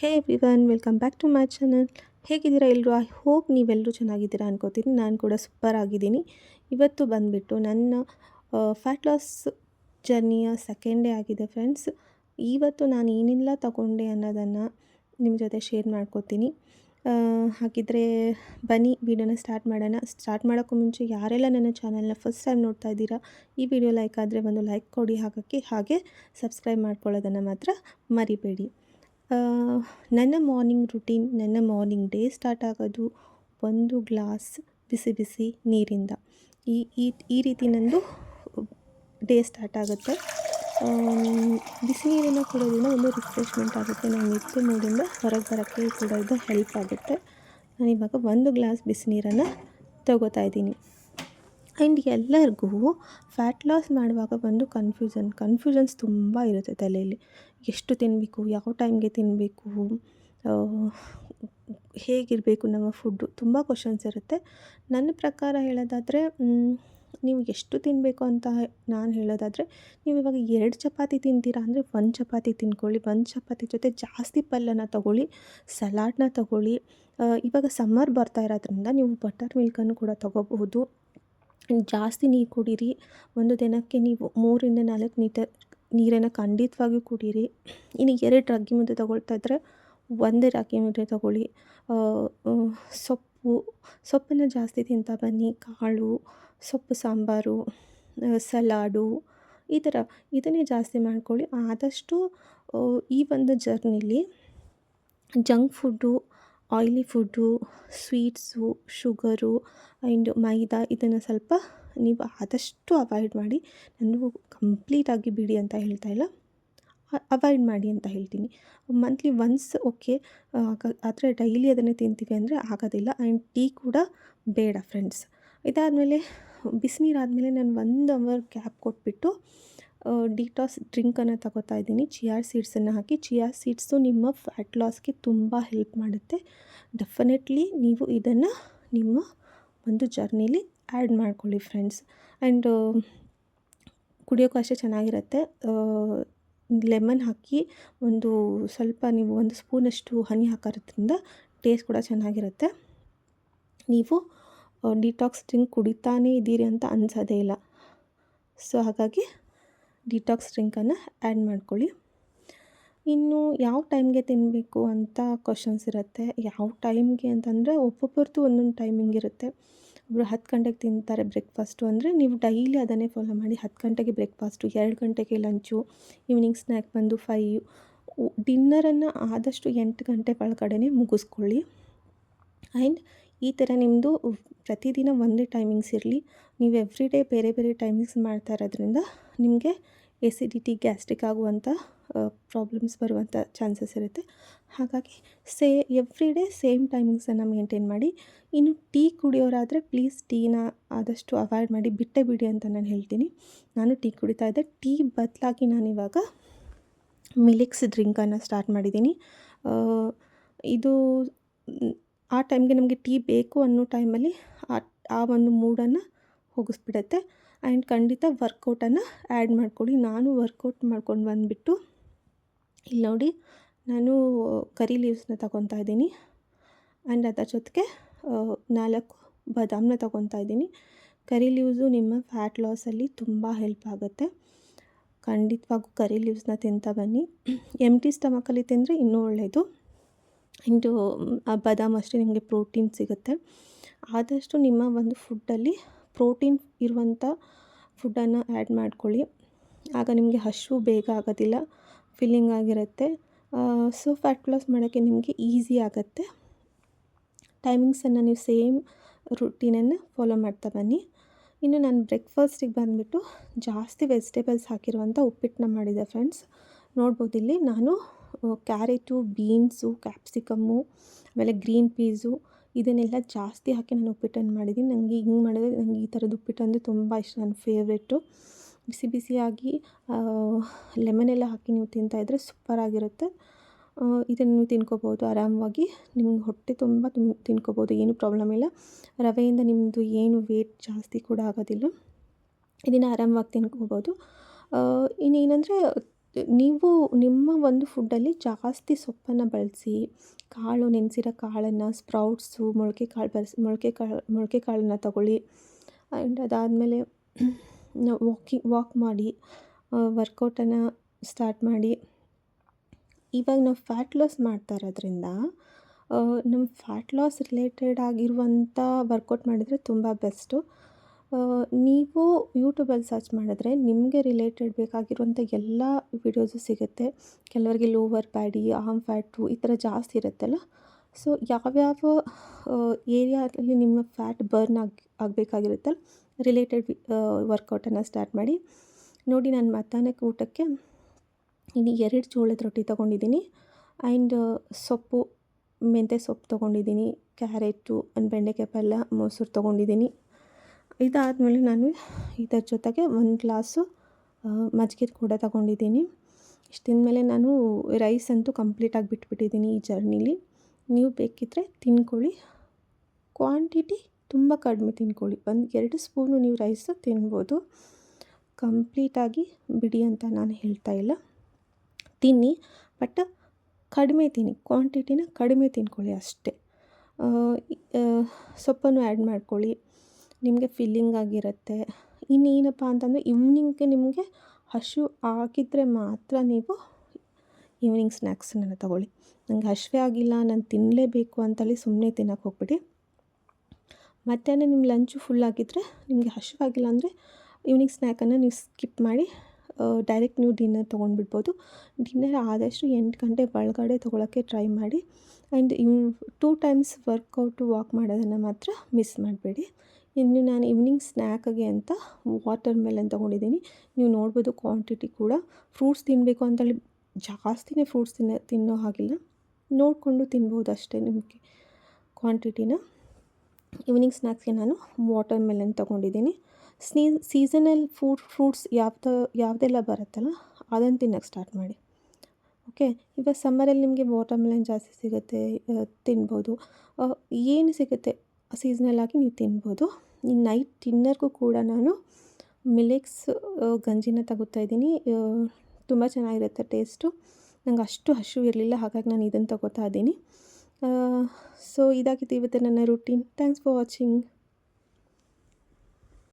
Hey everyone, welcome back to my channel. ಹೇಗಿದ್ದೀರಾ ಎಲ್ಲರೂ I hope ನೀವೆಲ್ಲರೂ ಚೆನ್ನಾಗಿದ್ದೀರಾ ಅನ್ಕೋತೀನಿ. ನಾನು ಕೂಡ ಸೂಪರ್ ಆಗಿದ್ದೀನಿ. ಇವತ್ತು ಬಂದುಬಿಟ್ಟು ನನ್ನ ಫ್ಯಾಟ್ ಲಾಸ್ ಜರ್ನಿಯ ಸೆಕೆಂಡ್ ಡೇ ಆಗಿದೆ ಫ್ರೆಂಡ್ಸ್ ಇವತ್ತು ನಾನು ಏನೆಲ್ಲ ತಗೊಂಡೆ ಅನ್ನೋದನ್ನು ನಿಮ್ಮ ಜೊತೆ ಶೇರ್ ಮಾಡ್ಕೋತೀನಿ. ಹಾಗಿದ್ರೆ ಬನ್ನಿ, ವೀಡಿಯೋನ ಸ್ಟಾರ್ಟ್ ಮಾಡೋಣ. ಸ್ಟಾರ್ಟ್ ಮಾಡೋಕ್ಕೂ ಮುಂಚೆ ಯಾರೆಲ್ಲ ನನ್ನ ಚಾನಲ್ನ ಫಸ್ಟ್ ಟೈಮ್ ನೋಡ್ತಾ ಇದ್ದೀರಾ, ಈ ವಿಡಿಯೋ ಲೈಕ್ ಆದರೆ ಒಂದು ಲೈಕ್ ಕೊಡಿ ಹಾಕೋಕ್ಕೆ. ಹಾಗೆ ಸಬ್ಸ್ಕ್ರೈಬ್ ಮಾಡ್ಕೊಳ್ಳೋದನ್ನು ಮಾತ್ರ ಮರಿಬೇಡಿ. ನನ್ನ ಮಾರ್ನಿಂಗ್ ರುಟೀನ್ ನನ್ನ ಮಾರ್ನಿಂಗ್ ಡೇ ಸ್ಟಾರ್ಟ್ ಆಗೋದು ಒಂದು ಗ್ಲಾಸ್ ಬಿಸಿ ಬಿಸಿ ನೀರಿಂದ. ಈ ಈ ಈ ರೀತಿ ನಂದು ಡೇ ಸ್ಟಾರ್ಟ್ ಆಗುತ್ತೆ. ಬಿಸಿ ನೀರನ್ನು ಕುಡಿಯೋದ್ರಿಂದ ಒಂದು ರಿಫ್ರೆಶ್ಮೆಂಟ್ ಆಗುತ್ತೆ. ನಾವು ನಿತ್ಯ ಮೂಡಿಂದ ಹೊರಗೆ ಬರೋಕ್ಕೆ ಕೂಡ ಇದು ಹೆಲ್ಪ್ ಆಗುತ್ತೆ. ನಾನು ಇವಾಗ ಒಂದು ಗ್ಲಾಸ್ ಬಿಸಿ ನೀರನ್ನು ತಗೋತಾ ಇದ್ದೀನಿ. ಆ್ಯಂಡ್ ಎಲ್ಲರಿಗೂ ಫ್ಯಾಟ್ ಲಾಸ್ ಮಾಡುವಾಗ ಬಂದು ಕನ್ಫ್ಯೂಷನ್ ಕನ್ಫ್ಯೂಷನ್ಸ್ ತುಂಬ ಇರುತ್ತೆ ತಲೆಯಲ್ಲಿ. ಎಷ್ಟು ತಿನ್ನಬೇಕು ಯಾವ ಟೈಮ್ಗೆ ತಿನ್ನಬೇಕು ಹೇಗಿರಬೇಕು ನಮ್ಮ ಫುಡ್ಡು ತುಂಬ ಕ್ವಶನ್ಸ್ ಇರುತ್ತೆ. ನನ್ನ ಪ್ರಕಾರ ಹೇಳೋದಾದರೆ ನೀವು ಎಷ್ಟು ತಿನ್ನಬೇಕು ಅಂತ ನಾನು ಹೇಳೋದಾದರೆ, ನೀವು ಇವಾಗ ಎರಡು ಚಪಾತಿ ತಿಂತೀರಾ ಅಂದರೆ ಒಂದು ಚಪಾತಿ ತಿನ್ಕೊಳ್ಳಿ. ಒಂದು ಚಪಾತಿ ಜೊತೆ ಜಾಸ್ತಿ ಪಲ್ಯನ ತಗೊಳ್ಳಿ ಸಲಾಡ್ನ ತಗೊಳ್ಳಿ. ಇವಾಗ ಸಮ್ಮರ್ ಬರ್ತಾ ಇರೋದ್ರಿಂದ ನೀವು ಬಟರ್ ಮಿಲ್ಕನ್ನು ಕೂಡ ತಗೋಬಹುದು. ಜಾಸ್ತಿ ನೀರು ಕುಡೀರಿ. ಒಂದು ದಿನಕ್ಕೆ ನೀವು ಮೂರಿಂದ ನಾಲ್ಕು ಲೀಟರ್ ನೀರನ್ನು ಖಂಡಿತವಾಗಿಯೂ ಕುಡೀರಿ. ಇನ್ನು ಎರಡು ರಾಗಿ ಮುದ್ದೆ ತಗೊಳ್ತಾ ಇದ್ದರೆ ಒಂದೇ ರಾಗಿ ಮುದ್ದೆ ತಗೊಳ್ಳಿ. ಸೊಪ್ಪು, ಸೊಪ್ಪನ್ನು ಜಾಸ್ತಿ ತಿಂತಾ ಬನ್ನಿ. ಕಾಳು, ಸೊಪ್ಪು, ಸಾಂಬಾರು ಸಲಾಡು ಈ ಥರ ಇದನ್ನೇ ಜಾಸ್ತಿ ಮಾಡ್ಕೊಳ್ಳಿ. ಆದಷ್ಟು ಈ ಒಂದು ಜರ್ನಿಲಿ junk food oily food sweets sugar and maida ಇದನ್ನು ಸ್ವಲ್ಪ ನೀವು ಆದಷ್ಟು ಅವಾಯ್ಡ್ ಮಾಡಿ ನಾನು ಕಂಪ್ಲೀಟಾಗಿ ಬಿಡಿ ಅಂತ ಹೇಳ್ತಾ ಇಲ್ಲ. ಅವಾಯ್ಡ್ ಮಾಡಿ ಅಂತ ಹೇಳ್ತೀನಿ. ಮಂತ್ಲಿ ಒನ್ಸ್ ಓಕೆ ಆದರೆ ಡೈಲಿ ಅದನ್ನೇ ತಿಂತೀವಿ ಅಂದರೆ ಆಗೋದಿಲ್ಲ. ಆ್ಯಂಡ್ ಟೀ ಕೂಡ ಬೇಡ ಫ್ರೆಂಡ್ಸ್ ಇದಾದಮೇಲೆ ಬಿಸಿನೀರಾದಮೇಲೆ ನಾನು ಒಂದು ಅವರ್ ಗ್ಯಾಪ್ ಕೊಟ್ಬಿಟ್ಟು ಡಿಟಾಸ್ ಡ್ರಿಂಕನ್ನು ತಗೋತಾ ಇದ್ದೀನಿ. ಚಿಯಾ ಸೀಡ್ಸನ್ನು ಹಾಕಿ, ಚಿಯಾ ಸೀಡ್ಸು ನಿಮ್ಮ ಫ್ಯಾಟ್ ಲಾಸ್ಗೆ ತುಂಬ ಹೆಲ್ಪ್ ಮಾಡುತ್ತೆ. ಡೆಫಿನೆಟ್ಲಿ ನೀವು ಇದನ್ನು ನಿಮ್ಮ ಒಂದು ಜರ್ನಿಲಿ ಆ್ಯಡ್ ಮಾಡ್ಕೊಳ್ಳಿ ಫ್ರೆಂಡ್ಸ್ ಆ್ಯಂಡ್ ಕುಡಿಯೋಕ್ಕೂ ಅಷ್ಟೇ ಚೆನ್ನಾಗಿರುತ್ತೆ. ಲೆಮನ್ ಹಾಕಿ ಒಂದು ಸ್ವಲ್ಪ ನೀವು ಒಂದು ಸ್ಪೂನಷ್ಟು ಹನಿ ಹಾಕೋದ್ರಿಂದ ಟೇಸ್ಟ್ ಕೂಡ ಚೆನ್ನಾಗಿರುತ್ತೆ. ನೀವು ಡಿಟಾಕ್ಸ್ ಡ್ರಿಂಕ್ ಕುಡಿತಾನೇ ಇದ್ದೀರಿ ಅಂತ ಅನ್ಸೋದೇ ಇಲ್ಲ. ಸೊ ಹಾಗಾಗಿ ಡಿಟಾಕ್ಸ್ ಡ್ರಿಂಕನ್ನು ಆ್ಯಡ್ ಮಾಡ್ಕೊಳ್ಳಿ. ಇನ್ನು ಯಾವ ಟೈಮ್ಗೆ ತಿನ್ನಬೇಕು ಅಂತ ಕ್ವಶನ್ಸ್ ಇರುತ್ತೆ. ಯಾವ ಟೈಮ್ಗೆ ಅಂತಂದರೆ ಒಬ್ಬೊಬ್ಬರದ್ದು ಒಂದೊಂದು ಟೈಮಿಂಗ್ ಇರುತ್ತೆ. ಒಬ್ಬರು ಹತ್ತು ಗಂಟೆಗೆ ತಿಂತಾರೆ ಬ್ರೇಕ್ಫಾಸ್ಟು ಅಂದರೆ ನೀವು ಡೈಲಿ ಅದನ್ನೇ ಫಾಲೋ ಮಾಡಿ ಹತ್ತು ಗಂಟೆಗೆ ಬ್ರೇಕ್ಫಾಸ್ಟು, ಎರಡು ಗಂಟೆಗೆ ಲಂಚು, ಈವ್ನಿಂಗ್ ಸ್ನ್ಯಾಕ್ ಬಂದು ಫೈವ್ ಡಿನ್ನರನ್ನು ಆದಷ್ಟು ಎಂಟು ಗಂಟೆ ಒಳಗಡೆ ಮುಗಿಸ್ಕೊಳ್ಳಿ. ಆ್ಯಂಡ್ ಈ ಥರ ನಿಮ್ಮದು ಪ್ರತಿದಿನ ಒಂದೇ ಟೈಮಿಂಗ್ಸ್ ಇರಲಿ. ನೀವು ಎವ್ರಿ ಡೇ ಬೇರೆ ಬೇರೆ ಟೈಮಿಂಗ್ಸ್ ಮಾಡ್ತಾ ಇರೋದ್ರಿಂದ ನಿಮಗೆ ಎಸಿಡಿಟಿ ಗ್ಯಾಸ್ಟ್ರಿಕ್ ಆಗುವಂಥ ಪ್ರಾಬ್ಲಮ್ಸ್ ಬರುವಂಥ ಚಾನ್ಸಸ್ ಇರುತ್ತೆ. ಹಾಗಾಗಿ ಸೇ ಎವ್ರಿ ಡೇ ಸೇಮ್ ಟೈಮಿಂಗ್ಸನ್ನು ಮೇಂಟೈನ್ ಮಾಡಿ, ಇನ್ನು ಟೀ ಕುಡಿಯೋರಾದರೆ ಪ್ಲೀಸ್ ಟೀನ ಆದಷ್ಟು ಅವಾಯ್ಡ್ ಮಾಡಿ, ಬಿಟ್ಟೇ ಬಿಡಿ ಅಂತ ನಾನು ಹೇಳ್ತೀನಿ. ನಾನು ಟೀ ಕುಡಿತಾ ಇದ್ದೆ. ಟೀ ಬದಲಾಗಿ ನಾನಿವಾಗ ಮಿಲಿಕ್ಸ್ ಡ್ರಿಂಕನ್ನು ಸ್ಟಾರ್ಟ್ ಮಾಡಿದ್ದೀನಿ. ಇದು, ಆ ಟೈಮ್ಗೆ ನಮಗೆ ಟೀ ಬೇಕು ಅನ್ನೋ ಟೈಮಲ್ಲಿ ಆ ಆ ಒಂದು ಮೂಡನ್ನು ಹೋಗಿಸ್ಬಿಡುತ್ತೆ. ಆ್ಯಂಡ್ ಖಂಡಿತ ವರ್ಕೌಟನ್ನು ಆ್ಯಡ್ ಮಾಡ್ಕೊಳ್ಳಿ ನಾನು ವರ್ಕೌಟ್ ಮಾಡ್ಕೊಂಡು ಬಂದುಬಿಟ್ಟು, ಇಲ್ಲಿ ನೋಡಿ, ನಾನು ಕರಿ ಲೀವ್ಸ್ನ ತಗೊತಾ ಇದ್ದೀನಿ. ಆ್ಯಂಡ್ ಅದರ ಜೊತೆಗೆ ನಾಲ್ಕು ಬಾದಾಮನ್ನ ತಗೊತಾ ಇದ್ದೀನಿ. ಕರಿ ಲೀವ್ಸು ನಿಮ್ಮ ಫ್ಯಾಟ್ ಲಾಸಲ್ಲಿ ತುಂಬ ಹೆಲ್ಪ್ ಆಗುತ್ತೆ. ಖಂಡಿತವಾಗೂ ಕರಿ ಲೀವ್ಸ್ನ ತಿಂತಾ ಬನ್ನಿ. ಎಂಟಿ ಸ್ಟಮಕಲ್ಲಿ ತಿಂದರೆ ಇನ್ನೂ ಒಳ್ಳೆಯದು ಆ ಬಾದಾಮ್ ಅಷ್ಟೇ ನಿಮಗೆ ಪ್ರೋಟೀನ್ ಸಿಗುತ್ತೆ. ಆದಷ್ಟು ನಿಮ್ಮ ಒಂದು ಫುಡ್ಡಲ್ಲಿ ಪ್ರೋಟೀನ್ ಇರುವಂಥ ಫುಡ್ಡನ್ನು ಆ್ಯಡ್ ಮಾಡ್ಕೊಳ್ಳಿ. ಆಗ ನಿಮಗೆ ಹಸಿವು ಬೇಗ ಆಗೋದಿಲ್ಲ, ಫಿಲ್ಲಿಂಗ್ ಆಗಿರುತ್ತೆ. ಸೊ ಫ್ಯಾಟ್ ಲಾಸ್ ಮಾಡೋಕ್ಕೆ ನಿಮಗೆ ಈಸಿ ಆಗುತ್ತೆ. ಟೈಮಿಂಗ್ಸನ್ನು ನೀವು ಸೇಮ್ ರುಟೀನನ್ನು ಫಾಲೋ ಮಾಡ್ತಾ ಬನ್ನಿ. ಇನ್ನು ನಾನು ಬ್ರೇಕ್ಫಾಸ್ಟಿಗೆ ಬಂದುಬಿಟ್ಟು ಜಾಸ್ತಿ ವೆಜಿಟೇಬಲ್ಸ್ ಹಾಕಿರುವಂಥ ಉಪ್ಪಿಟ್ಟನ್ನ ಮಾಡಿದೆ ಫ್ರೆಂಡ್ಸ್. ನೋಡ್ಬೋದು ಇಲ್ಲಿ ನಾನು ಕ್ಯಾರೆಟು, ಬೀನ್ಸು, ಕ್ಯಾಪ್ಸಿಕಮ್ಮು, ಆಮೇಲೆ ಗ್ರೀನ್ ಪೀಸು ಇದನ್ನೆಲ್ಲ ಜಾಸ್ತಿ ಹಾಕಿ ನಾನು ಉಪ್ಪಿಟ್ಟನ್ನು ಮಾಡಿದ್ದೀನಿ. ನನಗೆ ಹಿಂಗೆ ಮಾಡಿದ್ರೆ ನನಗೆ ಈ ಥರದ ಉಪ್ಪಿಟ್ಟು ಅಂದರೆ ತುಂಬ ಇಷ್ಟ, ನನ್ನ ಫೇವ್ರೇಟು. ಬಿಸಿ ಬಿಸಿಯಾಗಿ ಲೆಮನ್ ಎಲ್ಲ ಹಾಕಿ ನೀವು ತಿಂತಾಯಿದ್ರೆ ಸೂಪರಾಗಿರುತ್ತೆ. ಇದನ್ನು ನೀವು ತಿನ್ಕೋಬೋದು ಆರಾಮವಾಗಿ. ನಿಮ್ಮ ಹೊಟ್ಟೆ ತುಂಬ ತಿನ್ಕೋಬೋದು, ಏನು ಪ್ರಾಬ್ಲಮ್ ಇಲ್ಲ. ರವೆಯಿಂದ ನಿಮ್ಮದು ಏನು ವೇಟ್ ಜಾಸ್ತಿ ಕೂಡ ಆಗೋದಿಲ್ಲ. ಇದನ್ನು ಆರಾಮವಾಗಿ ತಿನ್ಕೋಬೋದು. ಇನ್ನೇನೆಂದರೆ ನೀವು ನಿಮ್ಮ ಒಂದು ಫುಡ್ಡಲ್ಲಿ ಜಾಸ್ತಿ ಸೊಪ್ಪನ್ನು ಬಳಸಿ, ಕಾಳು, ನೆನೆಸಿರೋ ಕಾಳನ್ನು, ಸ್ಪ್ರೌಟ್ಸು ಮೊಳಕೆ ಕಾಳು ಬಳಸಿ ಮೊಳಕೆ ಕಾಳು ಮೊಳಕೆ ಕಾಳನ್ನು ತಗೊಳ್ಳಿ. ಆ್ಯಂಡ್ ಅದಾದಮೇಲೆ ವಾಕಿಂಗ್, ವಾಕ್ ಮಾಡಿ ವರ್ಕೌಟನ್ನು ಸ್ಟಾರ್ಟ್ ಮಾಡಿ. ಇವಾಗ ನಾವು ಫ್ಯಾಟ್ ಲಾಸ್ ಮಾಡ್ತಾ ಇರೋದ್ರಿಂದ ನಮ್ಮ ಫ್ಯಾಟ್ ಲಾಸ್ ರಿಲೇಟೆಡ್ ಆಗಿರುವಂಥ ವರ್ಕೌಟ್ ಮಾಡಿದರೆ ತುಂಬ ಬೆಸ್ಟು. ನೀವು ಯೂಟ್ಯೂಬಲ್ಲಿ ಸರ್ಚ್ ಮಾಡಿದ್ರೆ ನಿಮಗೆ ರಿಲೇಟೆಡ್ ಬೇಕಾಗಿರುವಂಥ ಎಲ್ಲ ವಿಡಿಯೋಸು ಸಿಗುತ್ತೆ. ಕೆಲವರಿಗೆ ಲೋವರ್ ಬ್ಯಾಡಿ ಆಮ್ ಫ್ಯಾಟು ಈ ಥರ ಜಾಸ್ತಿ ಇರುತ್ತಲ್ಲ. ಸೊ, ಯಾವ್ಯಾವ ಏರಿಯಾದಲ್ಲಿ ನಿಮ್ಮ ಫ್ಯಾಟ್ ಬರ್ನ್ ಆಗಿ ಆಗಬೇಕಾಗಿರುತ್ತಲ್ಲ ರಿಲೇಟೆಡ್ ವರ್ಕೌಟನ್ನು ಸ್ಟಾರ್ಟ್ ಮಾಡಿ. ನೋಡಿ, ನಾನು ಮಧ್ಯಾಹ್ನಕ್ಕೆ ಊಟಕ್ಕೆ ಇಲ್ಲಿ ಎರಡು ಜೋಳದ ರೊಟ್ಟಿ ತೊಗೊಂಡಿದ್ದೀನಿ. ಆ್ಯಂಡ್ ಸೊಪ್ಪು ಮೆಂತೆ ಸೊಪ್ಪು ತೊಗೊಂಡಿದ್ದೀನಿ. ಕ್ಯಾರೆಟು ಆ್ಯಂಡ್ ಬೆಂಡೆಕಾಯಿ ಪಲ್ಯ, ಮೊಸರು ತೊಗೊಂಡಿದ್ದೀನಿ. ಇದಾದಮೇಲೆ ನಾನು ಇದರ ಜೊತೆಗೆ ಒಂದು ಗ್ಲಾಸು ಮಜ್ಜಿಗೆ ಕೂಡ ತಗೊಂಡಿದ್ದೀನಿ. ಇಷ್ಟು ತಿಂದಮೇಲೆ ನಾನು ರೈಸ್ ಅಂತೂ ಕಂಪ್ಲೀಟಾಗಿ ಬಿಟ್ಬಿಟ್ಟಿದ್ದೀನಿ ಈ ಜರ್ನಿಲಿ. ನೀವು ಬೇಕಿದ್ದರೆ ತಿನ್ಕೊಳ್ಳಿ. ಕ್ವಾಂಟಿಟಿ ತುಂಬ ಕಡಿಮೆ ತಿನ್ಕೊಳ್ಳಿ. ಒಂದು ಎರಡು ಸ್ಪೂನು ನೀವು ರೈಸು ತಿನ್ಬೋದು. ಕಂಪ್ಲೀಟಾಗಿ ಬಿಡಿ ಅಂತ ನಾನು ಹೇಳ್ತಾ ಇಲ್ಲ. ತಿನ್ನಿ, ಬಟ್ ಕಡಿಮೆ ತಿನ್ನಿ. ಕ್ವಾಂಟಿಟಿನ ಕಡಿಮೆ ತಿನ್ಕೊಳ್ಳಿ ಅಷ್ಟೇ. ಸೊಪ್ಪನ್ನು ಆ್ಯಡ್ ಮಾಡ್ಕೊಳ್ಳಿ. ನಿಮಗೆ ಫಿಲ್ಲಿಂಗ್ ಆಗಿರುತ್ತೆ. ಇನ್ನೇನಪ್ಪ ಅಂತಂದರೆ ಈವ್ನಿಂಗ್ಗೆ ನಿಮಗೆ ಹಸಿವು ಆಗಿದ್ದರೆ ಮಾತ್ರ ನೀವು ಈವ್ನಿಂಗ್ ಸ್ನ್ಯಾಕ್ಸನ್ನ ತಗೊಳ್ಳಿ. ನನಗೆ ಹಸಿವೆ ಆಗಿಲ್ಲ, ನಾನು ತಿನ್ನಲೇಬೇಕು ಅಂತೇಳಿ ಸುಮ್ಮನೆ ತಿನ್ನೋಕೆ ಹೋಗ್ಬಿಡಿ. ಮಧ್ಯಾಹ್ನ ನಿಮ್ಮ ಲಂಚು ಫುಲ್ ಆಗಿದ್ದರೆ ನಿಮಗೆ ಹಸಿವಾಗಿಲ್ಲ ಅಂದರೆ ಈವ್ನಿಂಗ್ ಸ್ನ್ಯಾಕನ್ನು ನೀವು ಸ್ಕಿಪ್ ಮಾಡಿ ಡೈರೆಕ್ಟ್ ನೀವು ಡಿನ್ನರ್ ತೊಗೊಂಡ್ಬಿಡ್ಬೋದು. ಡಿನ್ನರ್ ಆದಷ್ಟು ಎಂಟು ಗಂಟೆ ಒಳಗಡೆ ತೊಗೊಳಕ್ಕೆ ಟ್ರೈ ಮಾಡಿ. ಆ್ಯಂಡ್ ಇವ್ ಟೂ ಟೈಮ್ಸ್ ವರ್ಕೌಟು ವಾಕ್ ಮಾಡೋದನ್ನು ಮಾತ್ರ ಮಿಸ್ ಮಾಡಬೇಡಿ. ಇನ್ನು ನಾನು ಈವ್ನಿಂಗ್ ಸ್ನ್ಯಾಕ್ಗೆ ಅಂತ ವಾಟರ್ ಮೆಲನ್ ತೊಗೊಂಡಿದ್ದೀನಿ. ನೀವು ನೋಡ್ಬೋದು ಕ್ವಾಂಟಿಟಿ ಕೂಡ. ಫ್ರೂಟ್ಸ್ ತಿನ್ನಬೇಕು ಅಂತೇಳಿ ಜಾಸ್ತಿನೇ ಫ್ರೂಟ್ಸ್ ತಿನ್ನೋ ತಿನ್ನೋ ಹಾಗಿಲ್ಲ. ನೋಡಿಕೊಂಡು ತಿನ್ಬೋದು ಅಷ್ಟೇ ನಿಮಗೆ ಕ್ವಾಂಟಿಟಿನ ಈವ್ನಿಂಗ್ ಸ್ನ್ಯಾಕ್ಸ್ಗೆ ನಾನು ವಾಟರ್ ಮೆಲನ್ ತೊಗೊಂಡಿದ್ದೀನಿ. ಸ್ನೀ ಸೀಸನಲ್ ಫ್ರೂಟ್ ಫ್ರೂಟ್ಸ್ ಯಾವ್ದು, ಯಾವುದೆಲ್ಲ ಬರುತ್ತಲ್ಲ ಅದನ್ನು ತಿನ್ನೋಕ್ಕೆ ಸ್ಟಾರ್ಟ್ ಮಾಡಿ. ಓಕೆ ಇವಾಗ ಸಮ್ಮರಲ್ಲಿ ನಿಮಗೆ ವಾಟರ್ ಮೆಲನ್ ಜಾಸ್ತಿ ಸಿಗುತ್ತೆ ತಿನ್ಬೋದು. ಏನು ಸಿಗುತ್ತೆ? ಸೀಸ್ನಲ್ ಆಗಿ ನೀವು ತಿನ್ಬೋದು. ನೈಟ್ ಡಿನ್ನರ್ಗೂ ಕೂಡ ನಾನು ಮಿಲೆಕ್ಸ್ ಗಂಜಿನ ತಗೋತಾ ಇದ್ದೀನಿ. ತುಂಬ ಚೆನ್ನಾಗಿರುತ್ತೆ ಟೇಸ್ಟು ನಂಗೆ ಅಷ್ಟು ಹಸಿವು ಇರಲಿಲ್ಲ, ಹಾಗಾಗಿ ನಾನು ಇದನ್ನು ತಗೋತಾ ಇದ್ದೀನಿ. ಸೊ ಇದಾಗಿತ್ತು ಇವತ್ತು ನನ್ನ ರೂಟೀನ್ ಥ್ಯಾಂಕ್ಸ್ ಫಾರ್ ವಾಚಿಂಗ್